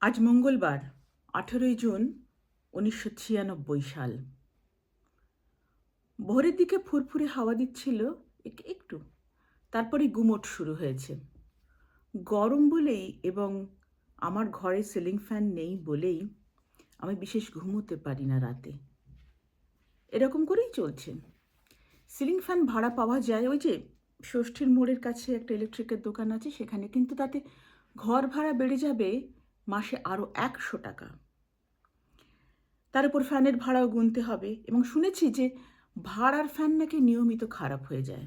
আজ মঙ্গলবার, আঠেরোই জুন, উনিশশো ছিয়ানব্বই সাল। ভোরের দিকে ফুরফুরে হাওয়া দিচ্ছিল এক- একটু। তারপরে গুমোট শুরু হয়েছে। গরম বলেই এবং আমার ঘরে সিলিং ফ্যান নেই বলেই আমি বিশেষ ঘুমোতে পারি না রাতে। এরকম করেই চলছে। সিলিং ফ্যান ভাড়া পাওয়া যায়, ওই যে ষষ্ঠীর মোড়ের কাছে একটা ইলেকট্রিকের দোকান আছে, সেখানে কিন্তু তাতে ঘর ভাড়া বেড়ে যাবে মাসে আরও একশো টাকা। তার উপর ফ্যানের ভাড়াও গুনতে হবে এবং শুনেছি যে ভাড়ার ফ্যান নাকি নিয়মিত খারাপ হয়ে যায়।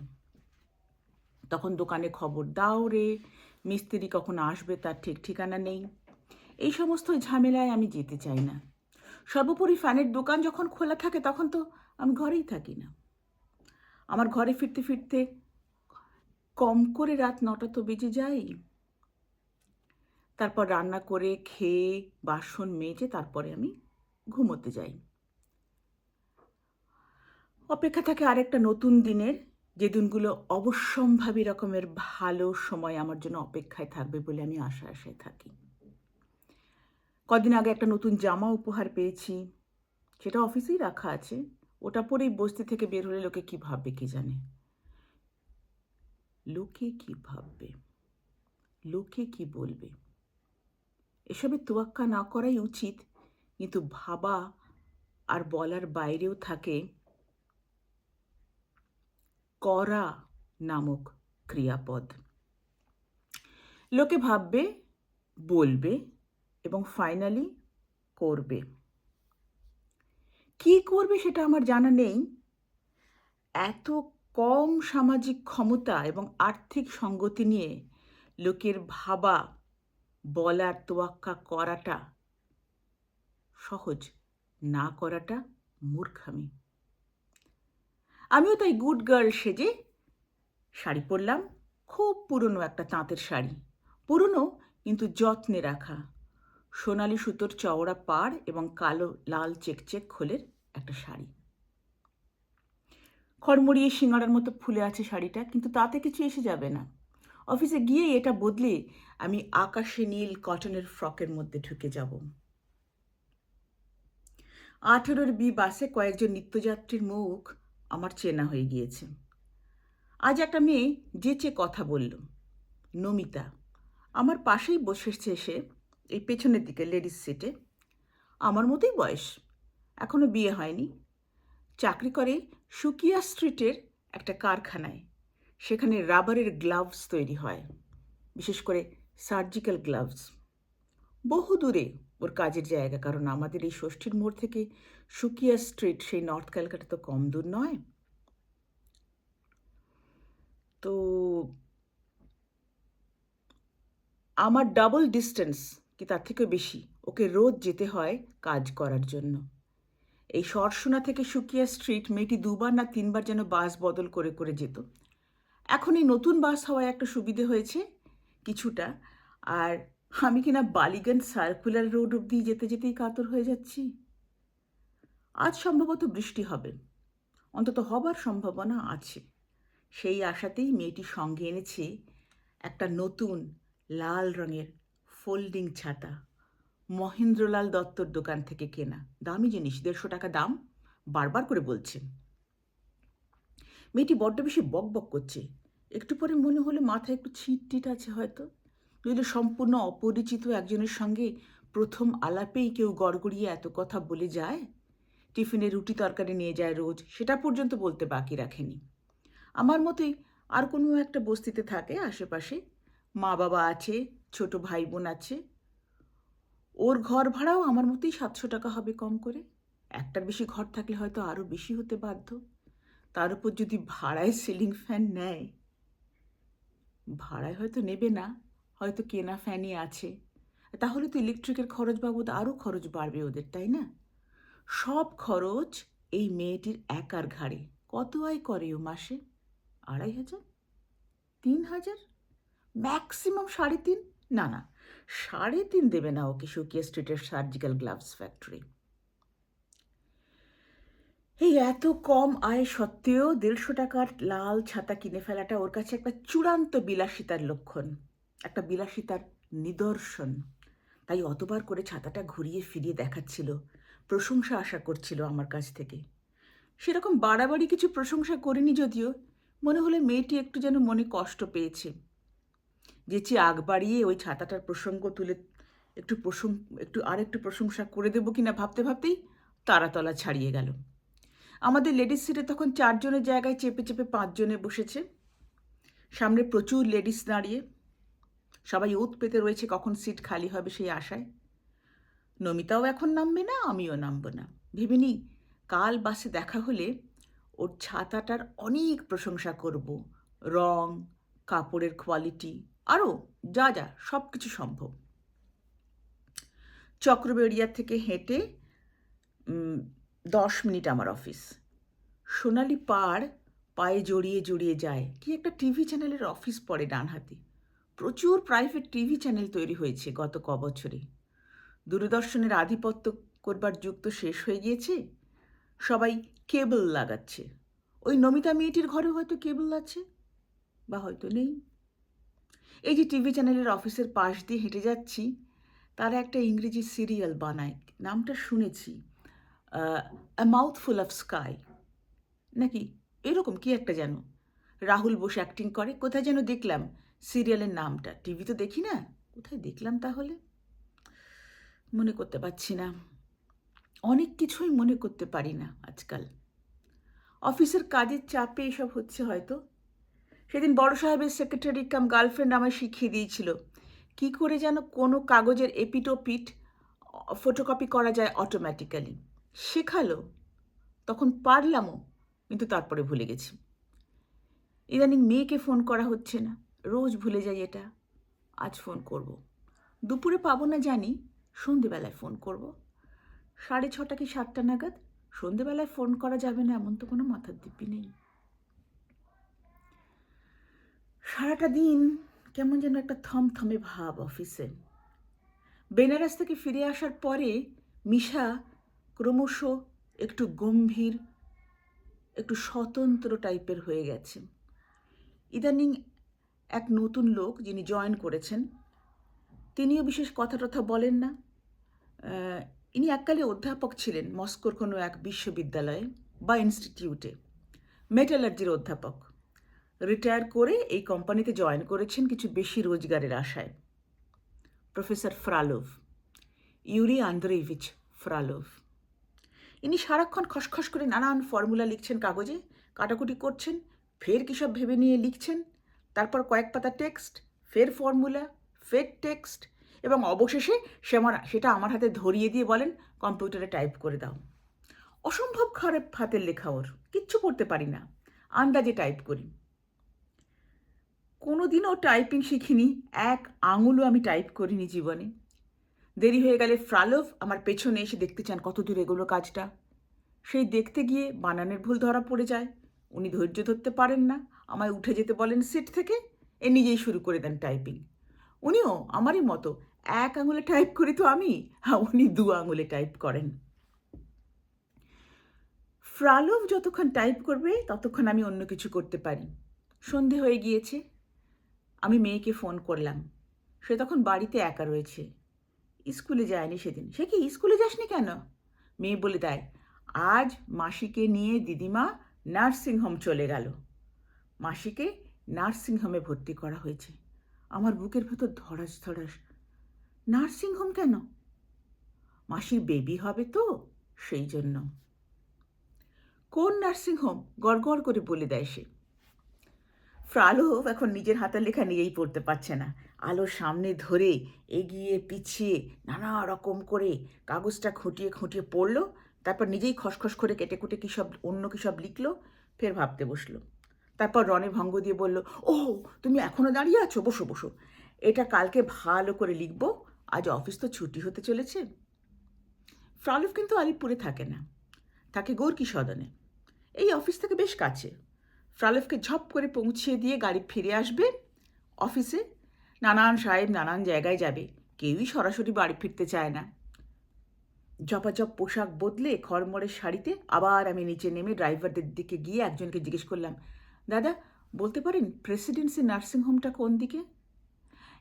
তখন দোকানে খবর দাও রে, মিস্ত্রি কখন আসবে তার ঠিক ঠিকানা নেই। এই সমস্ত ঝামেলায় আমি যেতে চাই না। সর্বোপরি ফ্যানের দোকান যখন খোলা থাকে তখন তো আমি ঘরেই থাকি না। আমার ঘরে ফিরতে ফিরতে কম করে রাত নটা তো বেজে যায় তারপর রান্না করে খেয়ে বাসন মেজে তারপরে আমি ঘুমোতে যাই। অপেক্ষা থাকে আরেকটা নতুন দিনের, যে দিনগুলো অবশ্যম্ভাবী রকমের ভালো সময় আমার জন্য অপেক্ষায় থাকবে বলে আমি আশা আশায় থাকি। কদিন আগে একটা নতুন জামা উপহার পেয়েছি, সেটা অফিসেই রাখা আছে, ওটা পরেই বস্তি থেকে বের হলে লোকে কি ভাববে কি জানে? লোকে কি ভাববে? লোকে কি বলবে? এসবের তোয়াক্কা না করাই উচিত। কিন্তু ভাবা আর বলার বাইরেও থাকে করা নামক ক্রিয়াপদ। লোকে ভাববে, বলবে এবং ফাইনালি করবে। কি করবে সেটা আমার জানা নেই। এত কম সামাজিক ক্ষমতা এবং আর্থিক সঙ্গতি নিয়ে লোকের ভাবা বলার তোয়াক্কা করাটা সহজ, না করাটা মূর্খামি। আমিও তাই গুড গার্ল সেজে শাড়ি পরলাম, খুব পুরনো একটা তাঁতের শাড়ি, পুরনো কিন্তু যত্নে রাখা। সোনালি সুতোর চওড়া পাড় এবং কালো লাল চেকচেক খোলের একটা শাড়ি। খড়মড়িয়ে সিঙ্গারার মতো ফুলে আছে শাড়িটা, কিন্তু তাতে কিছু এসে যাবে না। অফিসে গিয়ে এটা বদলে আমি আকাশে নীল কটনের ফ্রকের মধ্যে ঢুকে যাব। আঠেরোর বি বাসে কয়েকজন নিত্যযাত্রীর মুখ আমার চেনা হয়ে গিয়েছে। আজ একটা মেয়ে যেচে কথা বলল, নমিতা। আমার পাশেই বসেছে সে, এই পেছনের দিকে লেডিস সিটে আমার মতোই বয়স, এখনও বিয়ে হয়নি। চাকরি করে সুকিয়া স্ট্রিটের একটা কারখানায়। সেখানে রাবারের গ্লাভস তৈরি হয়, বিশেষ করে সার্জিক্যাল গ্লাভস। বহু দূরে ওর কাজের জায়গা, কারণ আমাদের এই ষষ্ঠীর মোড় থেকে সুকিয়া স্ট্রিট, সেই নর্থ ক্যালকাটা তো কম দূর নয়। তো আমার ডাবল ডিস্টেন্স কি তার থেকেও বেশি? ওকে রোজ যেতে হয় কাজ করার জন্য। এই সরসোনা থেকে সুকিয়া স্ট্রিট, মেয়েটি দুবার না তিনবার যেন বাস বদল করে করে যেত। এখন এই নতুন বাস হওয়ায় একটা সুবিধে হয়েছে কিছুটা। আর আমি কিনা বালিগঞ্জ সার্কুলার রোড অব্দি যেতে যেতেই কাতর হয়ে যাচ্ছি? আজ সম্ভবত বৃষ্টি হবে। অন্তত হবার সম্ভাবনা আছে। সেই আশাতেই মেয়েটি সঙ্গে এনেছে একটা নতুন লাল রঙের ফোল্ডিং ছাতা। মহেন্দ্রলাল দত্তর দোকান থেকে কেনা। দামি জিনিস। দেড়শো টাকা দাম। বারবার করে বলছেন। মেয়েটি বড্ড বেশি বক বক করছে। একটু পরে মনে হলো মাথায় একটু ছিট টিট আছে হয়তো। যদি সম্পূর্ণ অপরিচিত একজনের সঙ্গে প্রথম আলাপেই কেউ গড়গড়িয়ে এত কথা বলে যায়। টিফিনে রুটি তরকারি নিয়ে যায় রোজ, সেটা পর্যন্ত বলতে বাকি রাখেনি। আমার মতোই আর কোনো একটা বস্তিতে থাকে আশেপাশে। মা বাবা আছে, ছোট ভাই বোন আছে। ওর ঘর ভাড়াও আমার মতোই সাতশো টাকা হবে কম করে। একটার বেশি ঘর থাকলে হয়তো আরও বেশি হতে বাধ্য। তার উপর যদি ভাড়ায় সিলিং ফ্যান নেয়, ভাড়ায় হয়তো নেবে না, হয়তো কেনা ফ্যানই আছে। তাহলে তো ইলেকট্রিকের খরচ বাবদ আরও খরচ বাড়বে ওদের, তাই না? সব খরচ এই মেয়েটির একার ঘাড়ে। কত আয় করে ও মাসে? আড়াই হাজার? তিন হাজার? ম্যাক্সিমাম সাড়ে তিন? না না, সাড়ে তিন দেবে না ওকে সুকিয়া স্ট্রিটের সার্জিক্যাল গ্লাভস ফ্যাক্টরি। এই এত কম আয় সত্ত্বেও দেড়শো টাকার লাল ছাতা কিনে ফেলাটা ওর কাছে একটা চূড়ান্ত বিলাসিতার লক্ষণ, একটা বিলাসিতার নিদর্শন। তাই অতবার করে ছাতাটা ঘুরিয়ে ফিরিয়ে দেখাচ্ছিল, প্রশংসা আশা করছিল আমার কাছ থেকে। সেরকম বাড়াবাড়ি কিছু প্রশংসা করিনি যদিও, মনে হলো মেয়েটি একটু যেন মনে কষ্ট পেয়েছে। যেচে আগ বাড়িয়ে ওই ছাতাটার প্রসঙ্গ তুলে একটু প্রশং একটু আর একটু প্রশংসা করে দেবো কিনা ভাবতে ভাবতেই তারাতলা ছাড়িয়ে গেল। আমাদের লেডিস সিটে তখন চারজনের জায়গায় চেপে চেপে পাঁচজনে বসেছে। সামনে প্রচুর লেডিস দাঁড়িয়ে। সবাই উত পেতে রয়েছে কখন সিট খালি হবে সেই আশায়। নমিতাও এখন নামবে না, আমিও নামবো না। ভেবে নিই কাল বাসে দেখা হলে ওর ছাতাটার অনেক প্রশংসা করব। রং, কাপড়ের কোয়ালিটি আরও যা যা সব কিছু সম্ভব। চক্রবেড়িয়া থেকে হেঁটে দশ মিনিট আমার অফিস। সোনালি পাড় পায়ে জড়িয়ে জড়িয়ে যায়। কি একটা টিভি চ্যানেলের অফিস পড়ে ডান হাতে প্রচুর প্রাইভেট টিভি চ্যানেল তৈরি হয়েছে গত ক বছরে। দূরদর্শনের আধিপত্য করবার যুগ তো শেষ হয়ে গিয়েছে। সবাই কেবল লাগাচ্ছে। ওই নমিতা মেয়েটির ঘরে হয়তো কেবল আছে বা হয়তো নেই। এই যে টিভি চ্যানেলের অফিসের পাশ দিয়ে হেঁটে যাচ্ছি, তারা একটা ইংরেজি সিরিয়াল বানায়। নামটা শুনেছি। আ মাউথফুল অফ স্কাই নাকি এরকম কি একটা যেন? রাহুল বোস অ্যাক্টিং করে, কোথায় যেন দেখলাম সিরিয়ালের নামটা। টিভি তো দেখি না। কোথায় দেখলাম তাহলে? মনে করতে পারছি না। অনেক কিছুই মনে করতে পারি না আজকাল। অফিসের কাজের চাপে এসব হচ্ছে হয়তো। সেদিন বড় সাহেবের সেক্রেটারি কাম গার্লফ্রেন্ড আমায় শিখিয়ে দিয়েছিল। কি করে যেন কোনো কাগজের এপিটোপিট ফটোকপি করা যায় অটোমেটিক্যালি শেখালো, তখন পারলামও, কিন্তু তারপরে ভুলে গেছি ইদানিং মেয়েকে ফোন করা হচ্ছে না, রোজ ভুলে যাই এটা, আজ ফোন করব। দুপুরে পাবো না জানি, সন্ধেবেলায় ফোন করব। সাড়ে ছটা কি সাতটা নাগাদ, সন্ধেবেলায় ফোন করা যাবে না, এমন তো কোনো মাথার দিব্যি নেই সারাটা দিন কেমন যেন একটা থমথমে ভাব অফিসে বেনারস থেকে ফিরে আসার পরে মিশা ক্রমশ একটু গম্ভীর, একটু স্বতন্ত্র টাইপের হয়ে গেছে। ইদানিং এক নতুন লোক যিনি জয়েন করেছেন, তিনিও বিশেষ কথা টথা বলেন না। ইনি এককালে অধ্যাপক ছিলেন মস্কোর কোনো এক বিশ্ববিদ্যালয়ে বা ইনস্টিটিউটে। মেটালার্জির অধ্যাপক। রিটায়ার করে এই কোম্পানিতে জয়েন করেছেন কিছু বেশি রোজগারের আশায়। Professor Frolov. Yuri Andreyevich Frolov. ইনি সারাক্ষণ খসখস করে নানান ফর্মুলা লিখছেন কাগজে, কাটাকুটি করছেন, ফের কী সব ভেবে নিয়ে লিখছেন, তারপর কয়েক পাতা টেক্সট, ফের ফর্মুলা, ফের টেক্সট, এবং অবশেষে সে আমার, সেটা আমার হাতে ধরিয়ে দিয়ে বলেন, কম্পিউটারে টাইপ করে দাও। অসম্ভব খারাপ হাতের লেখা ওর, কিচ্ছু পড়তে পারি না, আন্দাজে টাইপ করি। কোনো দিনও টাইপিং শিখিনি, এক আঙুলও আমি টাইপ করিনি জীবনে। দেরি হয়ে গেলে ফ্রালোভ আমার পেছনে এসে দেখতে চান কত দূর এগোলো কাজটা। সেই দেখতে গিয়ে বানানের ভুল ধরা পড়ে যায়। উনি ধৈর্য ধরতে পারেন না, আমায় উঠে যেতে বলেন সিট থেকে, এ নিজেই শুরু করে দেন টাইপিং। উনিও আমারই মতো, এক আঙুলে টাইপ করি তো আমি হ্যাঁ উনি দু আঙুলে টাইপ করেন। ফ্রালোভ যতক্ষণ টাইপ করবে, ততক্ষণ আমি অন্য কিছু করতে পারি। সন্ধে হয়ে গিয়েছে, আমি মেয়েকে ফোন করলাম। সে তখন বাড়িতে একা রয়েছে। স্কুলে যায়নি সেদিন। সে কি স্কুলে যাসনি কেন? মেয়ে বলে দেয়, আজ মাসিকে নিয়ে দিদিমা নার্সিংহোম চলে গেল। মাসিকে নার্সিংহোমে ভর্তি করা হয়েছে। আমার বুকের ভেতর ধরাস ধরাস নার্সিংহোম কেন? মাসির বেবি হবে তো সেই জন্য। কোন নার্সিংহোম গড়গড় করে বলে দেয় সে। ফ্রালোভ এখন নিজের হাতের লেখা নিজেই পড়তে পারছে না। আলোর সামনে ধরে এগিয়ে পিছিয়ে নানা রকম করে কাগজটা খুঁটিয়ে খুঁটিয়ে পড়ল, তারপর নিজেই খসখস করে কেটে কুটে কী সব, অন্য কী সব লিখলো, ফের ভাবতে বসল। তারপর রনে ভঙ্গ দিয়ে বলল ও তুমি এখনও দাঁড়িয়ে আছো? বসো বসো। এটা কালকে ভালো করে লিখব, আজ অফিস তো ছুটি হতে চলেছে। ফ্রালুফ কিন্তু আলিপুরে থাকে না, থাকে গোর্কি সদনে এই অফিস থেকে বেশ কাছে। ফ্রালেফকে ঝপ করে পৌঁছিয়ে দিয়ে গাড়ি ফিরে আসবে অফিসে। নানান সাহেব নানান জায়গায় যাবে। কেউই সরাসরি বাড়ি ফিরতে চায় না। জপাজপ পোশাক বদলে খড়মড়ের শাড়িতে আবার আমি নিচে নেমে ড্রাইভারদের দিকে গিয়ে একজনকে জিজ্ঞেস করলাম, দাদা, বলতে পারেন প্রেসিডেন্সি নার্সিংহোমটা কোন দিকে?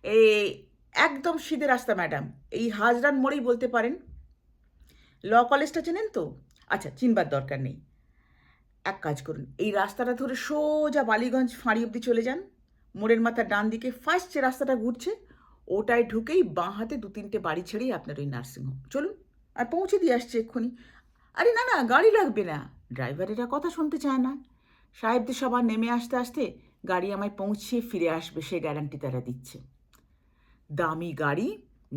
এ, একদম সিধে রাস্তা, ম্যাডাম। এই হাজরান মোড়েই বলতে পারেন। ল কলেজটা চেনেন তো? আচ্ছা চিনবার দরকার নেই। এক কাজ করুন, এই রাস্তাটা ধরে সোজা বালিগঞ্জ ফাঁড়ি অবধি চলে যান। মোড়ের মাথার ডান দিকে ফার্স্ট যে রাস্তাটা ঘুরছে, ওটায় ঢুকেই বাঁ হাতে দু তিনটে বাড়ি ছেড়েই আপনার ওই নার্সিংহোম। চলুন, আর পৌঁছে দিয়ে আসছে এক্ষুনি। আরে না না, গাড়ি লাগবে না। ড্রাইভারেরা কথা শুনতে চায় না। সাহেবদের সবার নেমে আসতে আসতে গাড়ি আমায় পৌঁছিয়ে ফিরে আসবে, সে গ্যারান্টি তারা দিচ্ছে। দামি গাড়ি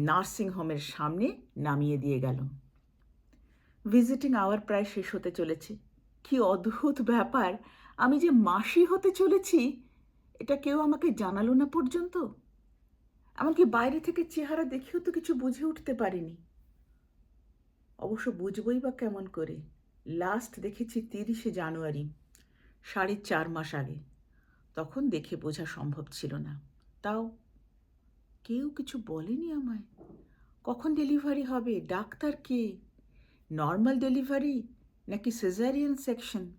নার্সিংহোমের সামনে নামিয়ে দিয়ে গেল। ভিজিটিং আওয়ার প্রায় শেষ হতে চলেছে। কি অদ্ভুত ব্যাপার। আমি যে মাসি হতে চলেছি, এটা কেউ আমাকে জানালো না পর্যন্ত? এমনকি বাইরে থেকে চেহারা দেখেও তো কিছু বুঝে উঠতে পারিনি। অবশ্য বুঝবই বা কেমন করে। লাস্ট দেখেছি তিরিশে জানুয়ারি, সাড়ে চার মাস আগে। তখন দেখে বোঝা সম্ভব ছিল না। তাও কেউ কিছু বলেনি আমায়। কখন ডেলিভারি হবে? ডাক্তার কে? Normal delivery? নাকি সিজারিয়ান সেকশন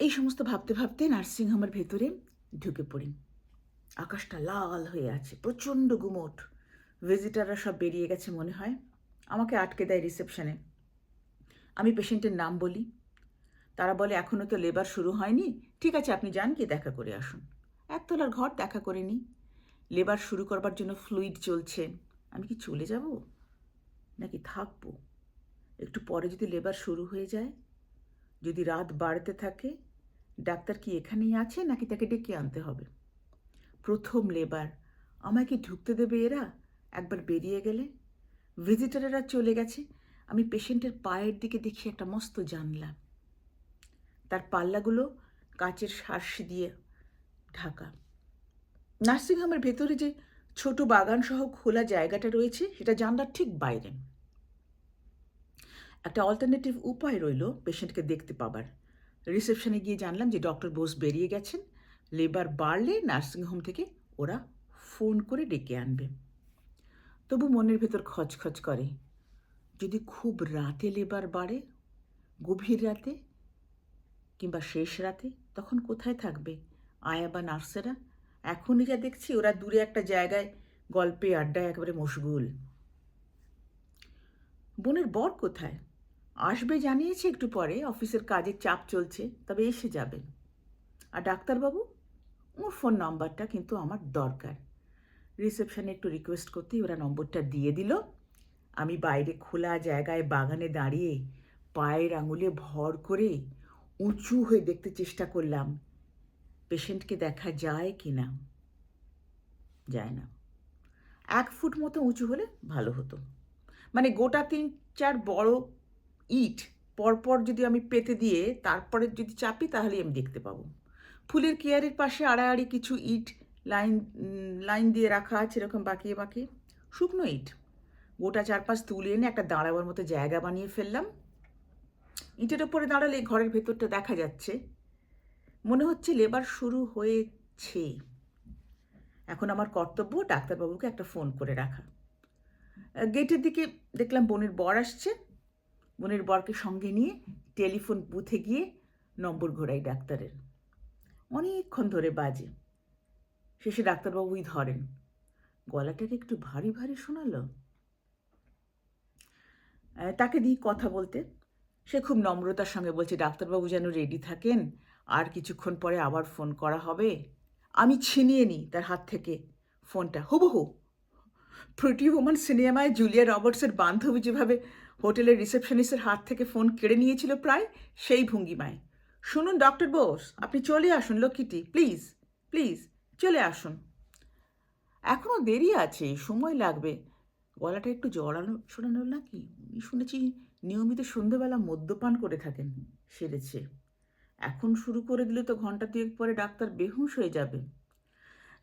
এই সমস্ত ভাবতে ভাবতে নার্সিংহোমের ভেতরে ঢুকে পড়ি। আকাশটা লাল হয়ে আছে, প্রচণ্ড গুমোট। ভিজিটাররা সব বেরিয়ে গেছে মনে হয়। আমাকে আটকে দেয় রিসেপশনে আমি পেশেন্টের নাম বলি। তারা বলে এখনও তো লেবার শুরু হয়নি। ঠিক আছে, আপনি যান, গিয়ে দেখা করে আসুন। একতলার ঘর দেখা করে নিই লেবার শুরু করবার জন্য ফ্লুইড চলছে। আমি কি চলে যাব? নাকি থাকব? একটু পরে যদি লেবার শুরু হয়ে যায়, যদি রাত বাড়তে থাকে, ডাক্তার কি এখানেই আছে নাকি তাকে ডেকে আনতে হবে? প্রথম লেবার, আমায় কি ঢুকতে দেবে এরা? একবার বেরিয়ে গেলে? ভিজিটারেরা চলে গেছে, আমি পেশেন্টের পায়ের দিকে দেখি একটা মস্ত জানলা। তার পাল্লাগুলো কাচের শার্সি দিয়ে ঢাকা। নার্সিংহোমের ভেতরে যে ছোট বাগান সহ খোলা জায়গাটা রয়েছে, সেটা জানলার ঠিক বাইরে। একটা অল্টারনেটিভ উপায় রইল পেশেন্টকে দেখতে পাবার। রিসেপশনে গিয়ে জানলাম যে ডক্টর বোস বেরিয়ে গেছেন। লেবার বাড়লে নার্সিংহোম থেকে ওরা ফোন করে ডেকে আনবে। তবু মনের ভেতর খচখচ করে, যদি খুব রাতে লেবার বাড়ে, গভীর রাতে কিংবা শেষ রাতে, তখন কোথায় থাকবে? আয়া বা নার্সেরা? এখনই যা দেখছি ওরা দূরে একটা জায়গায় গল্পে, আড্ডায় একেবারে মশগুল। বোনের বর কোথায়? আসবে জানিয়েছে একটু পরে, অফিসের কাজের চাপ চলছে, তবে এসে যাবেন আর ডাক্তারবাবু? ওর ফোন নাম্বারটা কিন্তু আমার দরকার। রিসেপশনে একটু রিকোয়েস্ট করতেই ওরা নম্বরটা দিয়ে দিল। আমি বাইরে খোলা জায়গায় বাগানে দাঁড়িয়ে পায়ের আঙুলে ভর করে উঁচু হয়ে দেখতে চেষ্টা করলাম। পেশেন্টকে দেখা যায় কি না? যায় না। এক ফুট মতো উঁচু হলে ভালো হতো। মানে গোটা তিন চার বড় ইট পরপর যদি আমি পেতে দিয়ে তারপরে যদি চাপি, তাহলেই আমি দেখতে পাবো। ফুলের কেয়ারের পাশে আড়াআড়ি কিছু ইট লাইন লাইন দিয়ে রাখা আছে, এরকম বাঁকিয়ে বাঁকিয়ে। শুকনো ইট গোটা চারপাশ তুলে এনে একটা দাঁড়াবার মতো জায়গা বানিয়ে ফেললাম। ইটের ওপরে দাঁড়ালে ঘরের ভেতরটা দেখা যাচ্ছে। মনে হচ্ছে লেবার শুরু হয়েছে। এখন আমার কর্তব্য ডাক্তারবাবুকে একটা ফোন করে রাখা। গেটের দিকে দেখলাম বোনের বর আসছে। বোনের বরকে সঙ্গে নিয়ে টেলিফোন বুথে গিয়ে নম্বর ঘোরাই ডাক্তারের। অনেকক্ষণ ধরে বাজে। শেষে ডাক্তারবাবুই ধরেন। গলাটাকে একটু ভারী ভারী শোনালো। তাকে দিই কথা বলতে। সে খুব নম্রতার সঙ্গে বলছে, ডাক্তারবাবু যেন রেডি থাকেন, আর কিছুক্ষণ পরে আবার ফোন করা হবে। আমি ছিনিয়ে নিই তার হাত থেকে ফোনটা। হুবহু। প্রতি ওমান সিনেমায় জুলিয়া রবার্টসের বান্ধবী যেভাবে হোটেলের রিসেপশনিস্টের হাত থেকে ফোন কেড়ে নিয়েছিল প্রায় সেই ভঙ্গিমায়। শুনুন, ডক্টর বোস, আপনি চলে আসুন লক্ষ্মীটি প্লিজ প্লিজ, চলে আসুন। এখনও দেরি আছে, সময় লাগবে। গলাটা একটু জড়ানো, শোনানো নাকি? শুনেছি নিয়মিত সন্ধেবেলা মদ্যপান করে থাকেন, সেরেছে। এখন শুরু করে দিলে তো ঘণ্টা দুয়েক পরে ডাক্তার বেহুশ হয়ে যাবে।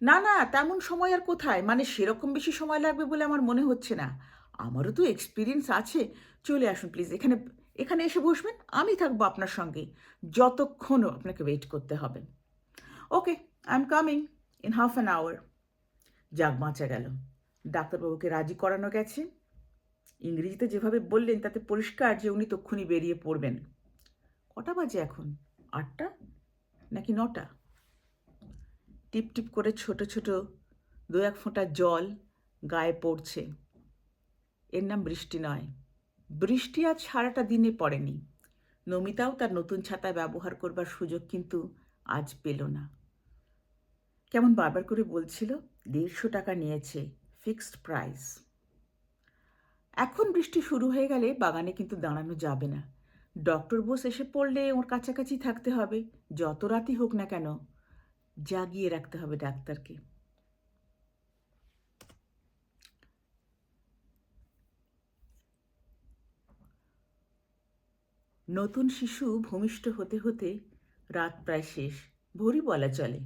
না না, তেমন সময় আর কোথায়? মানে সেরকম বেশি সময় লাগবে বলে আমার মনে হচ্ছে না। আমারও তো এক্সপিরিয়েন্স আছে। চলে আসুন প্লিজ এখানে এখানে এসে বসবেন, আমি থাকব আপনার সঙ্গে। যতক্ষণও আপনাকে ওয়েট করতে হবে। Okay I am coming in half an hour যাক, বাঁচা গেল। ডাক্তারবাবুকে রাজি করানো গেছে। ইংরেজিতে যেভাবে বললেন, তাতে পরিষ্কার যে উনি তক্ষুনি বেরিয়ে পড়বেন। কটা বাজে এখন? আটটা? নাকি নটা? টিপ টিপ করে ছোট ছোট দু এক ফোঁটা জল গায়ে পড়ছে। এর নাম বৃষ্টি নয়। বৃষ্টি আজ সারাটা দিনে পড়েনি। নমিতাও তার নতুন ছাতা ব্যবহার করবার সুযোগ কিন্তু আজ পেল না। কেমন বারবার করে বলছিল, দেড়শো টাকা নিয়েছে, ফিক্সড প্রাইস। এখন বৃষ্টি শুরু হয়ে গেলে বাগানে কিন্তু দাঁড়ানো যাবে না। ডক্টর বোস এসে পড়লে ওর কাছাকাছি থাকতে হবে, যত রাতই হোক না কেন, জাগিয়ে রাখতে হবে ডাক্তারকে। নতুন শিশু ভূমিষ্ঠ হতে হতে রাত প্রায় শেষ। ভোরই বলা চলে।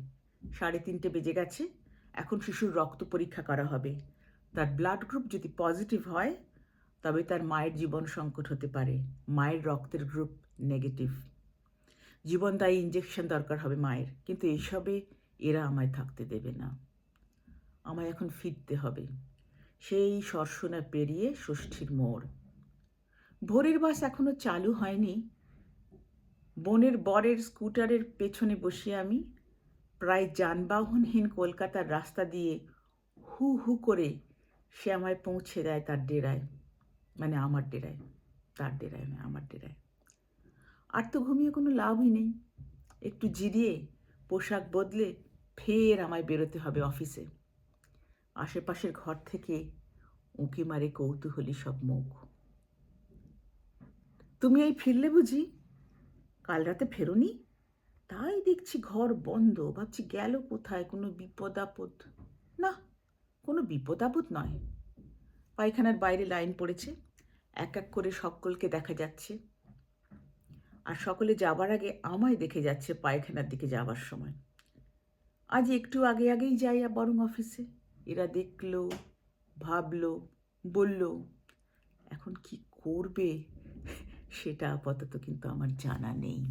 সাড়ে তিনটে বেজে গেছে। এখন শিশুর রক্ত পরীক্ষা করা হবে। তার ব্লাড গ্রুপ যদি পজিটিভ হয়, তবে তার মায়ের জীবন সংকট হতে পারে। মায়ের রক্তের গ্রুপ নেগেটিভ জীবনদায়ী ইঞ্জেকশন দরকার হবে মায়ের। কিন্তু এইসবে এরা আমায় থাকতে দেবে না। আমায় এখন ফিরতে হবে। সেই সরসনা পেরিয়ে ষষ্ঠীর মোড়। ভোরের বাস এখনও চালু হয়নি। বনের বরের স্কুটারের পেছনে বসে আমি প্রায় যানবাহনহীন কলকাতার রাস্তা দিয়ে হু হু করে সে আমায় পৌঁছে দেয় তার ডেরায়। মানে আমার ডেরায়, তার ডেরায় না আমার ডেরায়। আর তো ঘুমিয়ে কোনো লাভই নেই। একটু জিরিয়ে পোশাক বদলে ফের আমায় বেরোতে হবে অফিসে। আশেপাশের ঘর থেকে উঁকি মারে কৌতূহলী সব মুখ। তুমি এই ফিরলে বুঝি? কাল রাতে ফেরোনি? তাই দেখছি ঘর বন্ধ, ভাবছি গেল কোথায়? কোনো বিপদ আপদ? না, কোনো বিপদ আপদ নয়। পায়খানার বাইরে লাইন পড়েছে, এক এক করে সকলকে দেখা যাচ্ছে। আর সকলে যাবার আগে আমায় দেখে যাচ্ছে পায়খানার দিকে যাবার সময়। আজ একটু আগে আগেই যাই বরং অফিসে। এরা দেখল, ভাবলো, বলল, এখন কি করবে? সেটা আপাতত কিন্তু আমার জানা নেই।